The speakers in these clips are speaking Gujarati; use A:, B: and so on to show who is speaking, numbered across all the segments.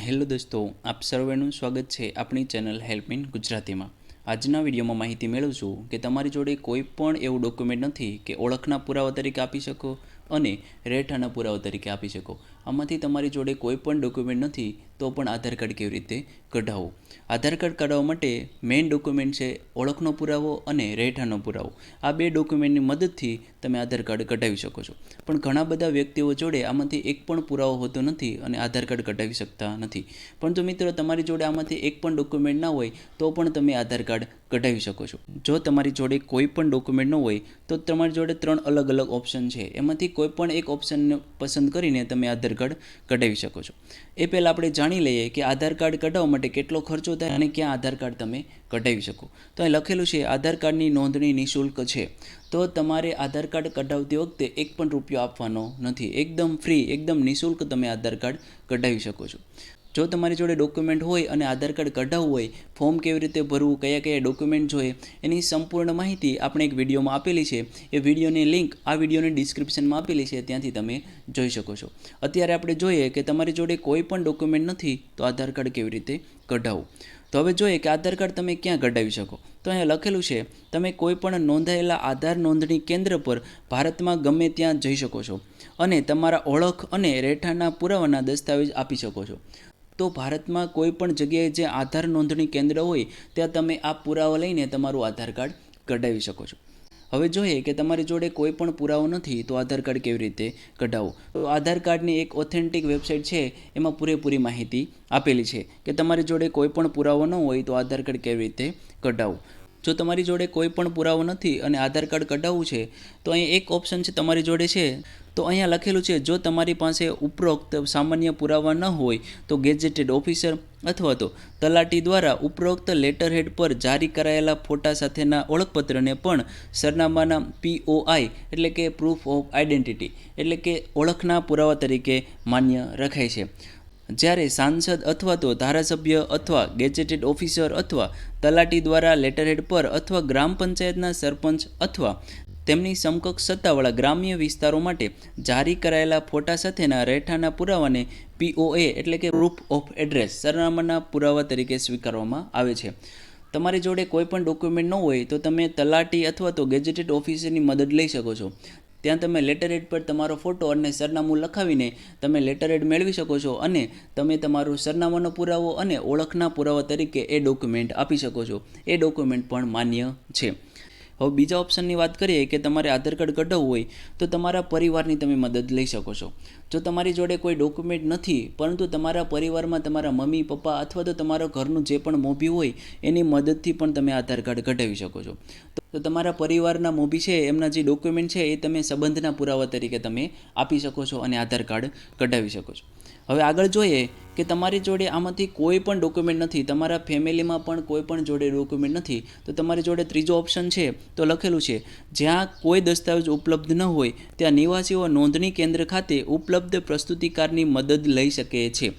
A: હેલો દોસ્તો, આપ સર્વેનું સ્વાગત છે આપણી ચેનલ હેલ્પ ઇન ગુજરાતીમાં. આજના વિડીયોમાં માહિતી મેળવશું કે તમારી જોડે કોઈ પણ એવું ડોક્યુમેન્ટ નથી કે ઓળખના પુરાવા તરીકે આપી શકો અને રહેઠાણના પુરાવા તરીકે આપી શકો. આમાંથી તમારી જોડે કોઈ પણ ડોક્યુમેન્ટ નથી, તો પણ આધાર કાર્ડ કેવી રીતે કઢાવવું? આધાર કાર્ડ કઢાવવા માટે મેઇન ડોક્યુમેન્ટ છે ઓળખનો પુરાવો અને રહેઠાણનો પુરાવો. આ બે ડોક્યુમેન્ટની મદદથી તમે આધાર કાર્ડ કઢાવી શકો છો. પણ ઘણા બધા વ્યક્તિઓ જોડે આમાંથી એક પણ પુરાવો હોતો નથી અને આધાર કાર્ડ કઢાવી શકતા નથી. પરંતુ મિત્રો, તમારી જોડે આમાંથી એક પણ ડોક્યુમેન્ટ ના હોય, તો પણ તમે આધાર કાર્ડ કઢાવી શકો છો. જો તમારી જોડે કોઈ પણ ડોક્યુમેન્ટ ન હોય, તો તમારી જોડે ત્રણ અલગ અલગ ઓપ્શન છે. એમાંથી કોઈ પણ એક ઓપ્શનને પસંદ કરીને તમે આધાર કાર્ડ કઢાવી શકો છો. એ પહેલાં આપણે જાણી લઈએ કે આધાર કાર્ડ કઢાવવા માટે કેટલો ખર્ચો થાય અને ક્યાં આધાર કાર્ડ તમે કઢાવી શકો. તો અહીં લખેલું છે, આધાર કાર્ડની નોંધણી નિઃશુલ્ક છે. તો તમારે આધાર કાર્ડ કઢાવતી વખતે એક પણ રૂપિયો આપવાનો નથી. એકદમ ફ્રી એકદમ નિઃશુલ્ક તમે આધાર કાર્ડ કઢાવી શકો છો. જો તમારી જોડે ડોક્યુમેન્ટ હોય અને આધાર કાર્ડ કઢાવવું હોય ફોર્મ કેવી રીતે ભરવું, કયા કયા ડોક્યુમેન્ટ જોઈએ, એની સંપૂર્ણ માહિતી આપણે એક વિડીયોમાં આપેલી છે. એ વિડીયોની લિંક આ વિડીયોની ડિસ્ક્રિપ્શનમાં આપેલી છે. ત્યાંથી તમે જોઈ શકો છો. અત્યારે આપણે જોઈએ કે તમારી જોડે કોઈ પણ ડોક્યુમેન્ટ નથી, તો આધાર કાર્ડ કેવી રીતે કઢાવવું? તો હવે જોઈએ કે આધાર કાર્ડ તમે ક્યાં કઢાવી શકો? તો અહીંયા લખેલું છે, તમે કોઈ પણ નોંધાયેલા આધાર નોંધણી કેન્દ્ર પર ભારતમાં ગમે ત્યાં જઈ શકો છો અને તમારા ઓળખ અને રહેઠાણના પુરાવાના દસ્તાવેજ આપી શકો છો. તો ભારતમાં કોઈ પણ જગ્યાએ જે આધાર નોંધણી કેન્દ્ર હોય, ત્યાં તમે આ પુરાવા લઈને તમારું આધાર કાર્ડ કઢાવી શકો છો. હવે જોઈએ કે તમારી જોડે કોઈ પણ પુરાવો નથી, તો આધાર કાર્ડ કેવી રીતે કઢાવવું તો આધાર કાર્ડની એક ઓથેન્ટિક વેબસાઇટ છે, એમાં પૂરેપૂરી માહિતી આપેલી છે કે તમારી જોડે કોઈ પણ પુરાવો ન હોય, તો આધાર કાર્ડ કેવી રીતે કઢાવવું જો તમારી જોડે કોઈ પણ પુરાવો નથી અને આધાર કાર્ડ કઢાવવું છે, તો અહીં એક ઓપ્શન છે તમારી જોડે છે. તો અહીંયા લખેલું છે, જો તમારી પાસે ઉપરોક્ત સામાન્ય પુરાવા ન હોય, તો ગેજેટેડ ઓફિસર અથવા તો તલાટી દ્વારા ઉપરોક્ત લેટરહેડ પર જારી કરાયેલા ફોટા સાથેના ઓળખપત્રને પણ સરનામાના પીઓઆઈ એટલે કે પ્રૂફ ઓફ આઈડેન્ટિટી એટલે કે ઓળખના પુરાવા તરીકે માન્ય રખાય છે. જ્યારે સાંસદ અથવા તો ધારાસભ્ય અથવા ગેજેટેડ ઓફિસર અથવા તલાટી દ્વારા લેટરહેડ પર અથવા ગ્રામ પંચાયતના સરપંચ અથવા તેમની સમકક્ષ સત્તાવાળા ગ્રામ્ય વિસ્તારો માટે જારી કરાયેલા ફોટા સાથેના રહેઠાણના પુરાવાને પીઓએ એટલે કે પ્રૂફ ઓફ એડ્રેસ સરનામાના પુરાવા તરીકે સ્વીકારવામાં આવે છે. તમારી જોડે કોઈ પણ ડોક્યુમેન્ટ ન હોય તો તમે તલાટી અથવા તો ગેજેટેડ ઓફિસરની મદદ લઈ શકો છો. ત્યાં તમે લેટરહેડ પર તમારો ફોટો અને સરનામું લખાવીને તમે લેટરહેડ મેળવી શકો છો અને તમે તમારું સરનામાનો પુરાવો અને ઓળખના પુરાવા તરીકે એ ડોક્યુમેન્ટ આપી શકો છો. એ ડોક્યુમેન્ટ પણ માન્ય છે. હવે બીજા ઓપ્શનની વાત કરીએ કે તમારે આધાર કાર્ડ કઢાવવું હોય, તો તમારા પરિવારની તમે મદદ લઈ શકો છો. જો તમારી જોડે કોઈ ડોક્યુમેન્ટ નથી, પરંતુ તમારા પરિવારમાં તમારા મમ્મી, પપ્પા અથવા તો તમારા ઘરનું જે પણ મોભી હોય, એની મદદથી પણ તમે આધાર કાર્ડ કઢાવી શકો છો. તો તમારા પરિવારના મોભી છે, એમના જે ડોક્યુમેન્ટ છે, એ તમે સંબંધના પુરાવા તરીકે તમે આપી શકો છો અને આધાર કાર્ડ કઢાવી શકો છો. હવે આગળ જોઈએ કે તમારી જોડે આમાંથી કોઈ પણ ડોક્યુમેન્ટ નથી, તમારા ફેમિલીમાં પણ કોઈ પણ જોડે ડોક્યુમેન્ટ નથી, તો તમારી જોડે ત્રીજો ઓપ્શન છે તો લખેલું છે, જ્યાં કોઈ દસ્તાવેજ ઉપલબ્ધ ન હોય, ત્યાં નિવાસીઓ નોંધણી કેન્દ્ર ખાતે ઉપલબ્ધ પ્રસ્તુતિકારની મદદ લઈ શકે છે.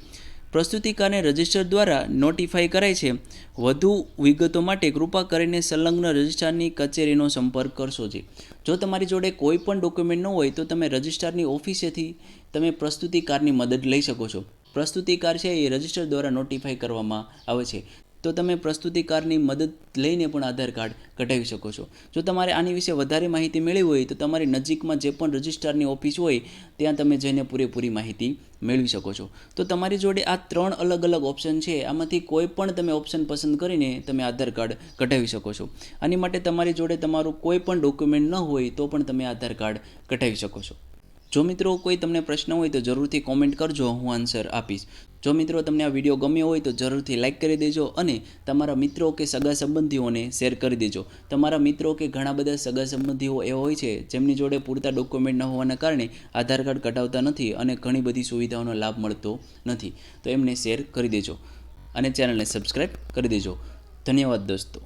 A: પ્રસ્તુતિકારને રજિસ્ટર દ્વારા નોટિફાઈ કરાય છે. વધુ વિગતો માટે કૃપા કરીને સંલગ્ન રજિસ્ટ્રારની કચેરીનો સંપર્ક કરશો જે. જો તમારી જોડે કોઈ પણ ડોક્યુમેન્ટ ન હોય તો તમે રજિસ્ટ્રારની ઓફિસેથી તમે પ્રસ્તુતિકારની મદદ લઈ શકો છો. પ્રસ્તુતિકાર છે એ રજિસ્ટર દ્વારા નોટિફાઈ કરવામાં આવે છે. તો તમે પ્રસ્તુતિકારની મદદ લઈને પણ આધાર કાર્ડ કઢાવી શકો છો. જો તમારે આની વિશે વધારે માહિતી મેળવી હોય તો તમારી નજીકમાં જે પણ રજિસ્ટ્રારની ઓફિસ હોય, ત્યાં તમે જઈને પૂરેપૂરી માહિતી મેળવી શકો છો. તો તમારી જોડે આ ત્રણ અલગ અલગ ઓપ્શન છે. આમાંથી કોઈ પણ તમે ઓપ્શન પસંદ કરીને તમે આધાર કાર્ડ કઢાવી શકો છો. આની માટે તમારી જોડે તમારું કોઈ પણ ડોક્યુમેન્ટ ન હોય તો પણ તમે આધાર કાર્ડ કઢાવી શકો છો. જો મિત્રો કોઈ તમને પ્રશ્ન હોય તો જરૂરથી કોમેન્ટ કરજો. હું આન્સર આપીશ. જો મિત્રો તમને આ વીડિયો ગમ્યો હોય તો જરૂરથી લાઇક કરી દેજો અને તમારા મિત્રો કે સગા સંબંધીઓને શેર કરી દેજો. તમારા મિત્રો કે ઘણા બધા સગા સંબંધીઓ એવા હોય છે જેમની જોડે પૂરતા ડોક્યુમેન્ટ ન હોવાના કારણે આધાર કાર્ડ કઢાવતા નથી અને ઘણી બધી સુવિધાઓનો લાભ મળતો નથી. તો એમને શેર કરી દેજો અને ચેનલને સબસ્ક્રાઈબ કરી દેજો. ધન્યવાદ દોસ્તો.